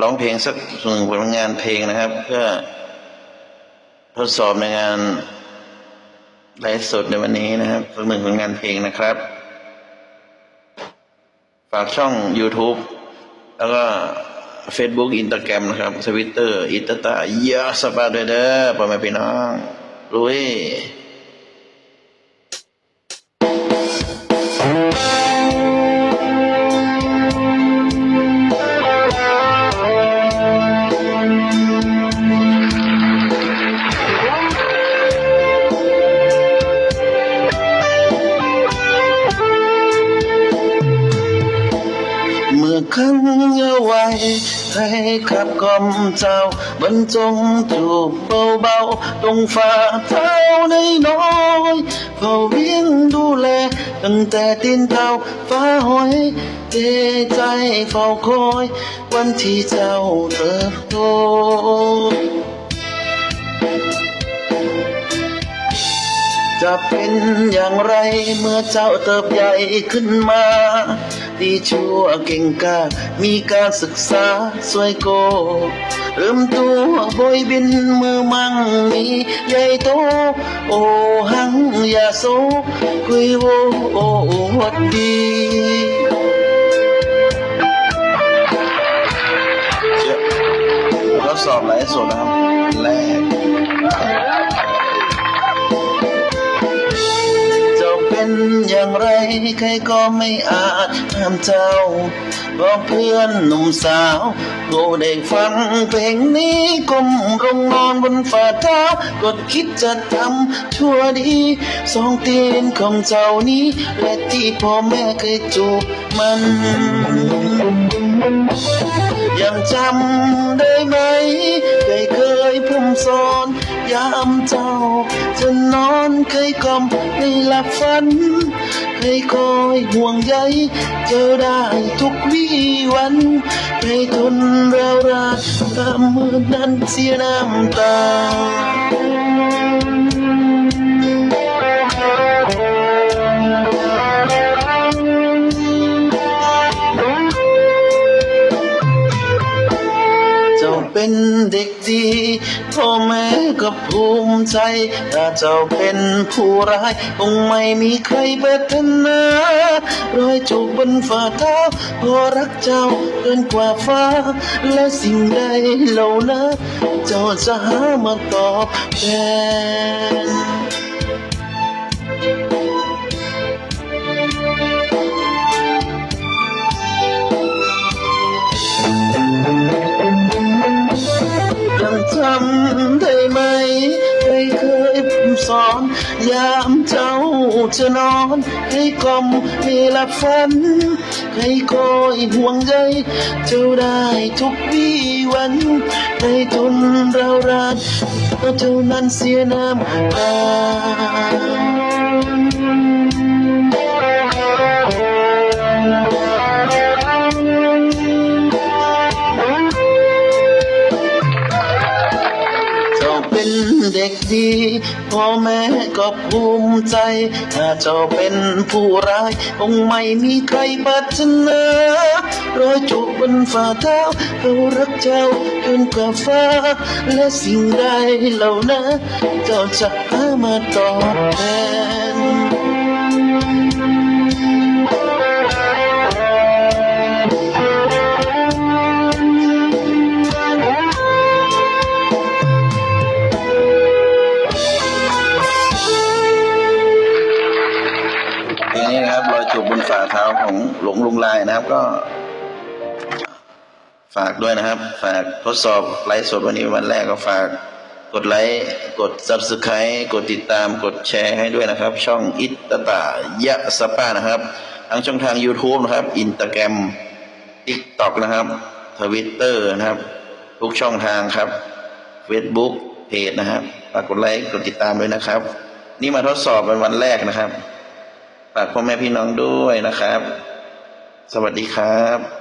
ร้องเพลงสักหนึ่งผลงานเพลงนะครับ เพื่อทดสอบในงานไลฟ์สดในวันนี้นะครับสักหนึ่งผลงานเพลงนะครับ ฝากช่อง YouTube แล้วก็ Facebook Instagram นะครับทวิตเตอร์อิตตาเยอะสปาด้วยเด้อพ่อแม่พี่น้อง ลุย เมื่อครั้งเอาไว้ ให้ขับกล่อมเจ้าบรรจงจูบเบาๆตรงฝ่าเท้าในน้อยเฝ้าเลี้ยงดูแล ตั้งแต่ตีนเท้าฟ้าหอยเจใจเฝ้าคอย วันที่เจ้าเติบโต จะเป็นอย่างไรเมื่อเจ้าเติบใหญ่ขึ้นมาดีชั่วเก่งกามีการศึกษาสวยโกเริ่มตัวบอยบินมือมั่งมีใหญ่โต โอหังอย่าโซคุยโวโอวัดดีทดสอบไลฟ์สดนะครับแรก อย่างไรใครก็ไม่อาจห้ามเจ้าเพราะเพื่อนหนุ่มสาวก็ได้ฟังเพลงนี้ก้มลงนอนบนฝ่าเท้ากดคิดจะทำชั่วดีสองตีนของเจ้านี้ และที่พ่อแม่เคยจูบมันยังจำได้ไหมเคยเคยพร่ำสอนยามเจ้า จะนอนเคยกล่อมให้หลับฝันเคยคอยห่วงใยเจอได้ทุกวี่วันให้ทนเรารักตามมือนั้นเสียน้ำตา เป็นเด็กดีพ่อแม่ก็ภูมิใจถ้าเจ้าเป็นผู้ร้ายคงไม่มีใครปรารถนารอยจูบบนฝ่าเท้าพอรักเจ้าเกินกว่าฟ้า และสิ่งใดเหล่านั้นเจ้าจะหามาตอบแทน สอน ยามเจ้าจะนอน ให้กลมให้หลับฝัน ให้คอยห่วงใยเจ้าได้ทุกวี่วันให้ทนเรารักเพราะเท่านั้นเสียน้ำตาเจ้า เป็นเด็กดีพ่อแม่ก็ภูมิใจ ถ้าเจ้าเป็นผู้ร้ายคงไม่มีใครปรารถนารอยจูบบนฝ่าเท้าเรารักเจ้าเกินกว่าฟ้า และสิ่งใดเหล่านั้นเจ้าจะหามาตอบแทน นี้นะครับ รอยจูบบนฝ่าเท้าของหลงลุงลายนะครับ ก็ ฝากด้วยนะครับ ฝากทดสอบไลฟ์สดวันนี้วันแรกก็ฝากกดไลค์กด subscribe กดติดตามกดแชร์ให้ด้วยนะครับ ช่องอิตตตายะสปานะครับทั้งช่องทาง YouTube นะครับอินต g แกรม TikTok นะครับทวิตเตอร์นะครับ ทุกช่องทางครับ Facebook เพจนะครับฝากกดไลค์กดติดตามด้วยนะครับ นี่มาทดสอบเป็นวันแรกนะครับ ฝากพ่อแม่พี่น้องด้วยนะครับ สวัสดีครับ